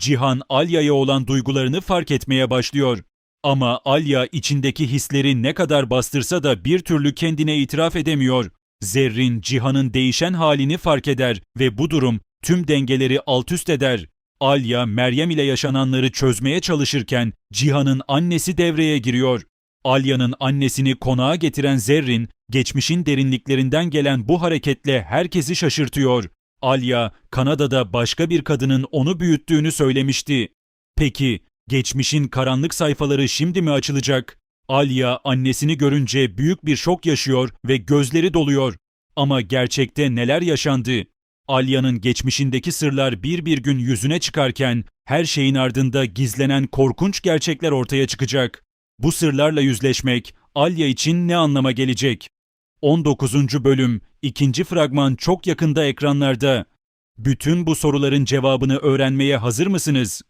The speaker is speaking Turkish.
Cihan Alya'ya olan duygularını fark etmeye başlıyor. Ama Alya içindeki hisleri ne kadar bastırsa da bir türlü kendine itiraf edemiyor. Zerrin Cihan'ın değişen halini fark eder ve bu durum tüm dengeleri alt üst eder. Alya Meryem ile yaşananları çözmeye çalışırken Cihan'ın annesi devreye giriyor. Alya'nın annesini konağa getiren Zerrin, geçmişin derinliklerinden gelen bu hareketle herkesi şaşırtıyor. Alya, Kanada'da başka bir kadının onu büyüttüğünü söylemişti. Peki, geçmişin karanlık sayfaları şimdi mi açılacak? Alya annesini görünce büyük bir şok yaşıyor ve gözleri doluyor. Ama gerçekte neler yaşandı? Alya'nın geçmişindeki sırlar bir bir gün yüzüne çıkarken her şeyin ardında gizlenen korkunç gerçekler ortaya çıkacak. Bu sırlarla yüzleşmek Alya için ne anlama gelecek? 19. bölüm, ikinci fragman çok yakında ekranlarda. Bütün bu soruların cevabını öğrenmeye hazır mısınız?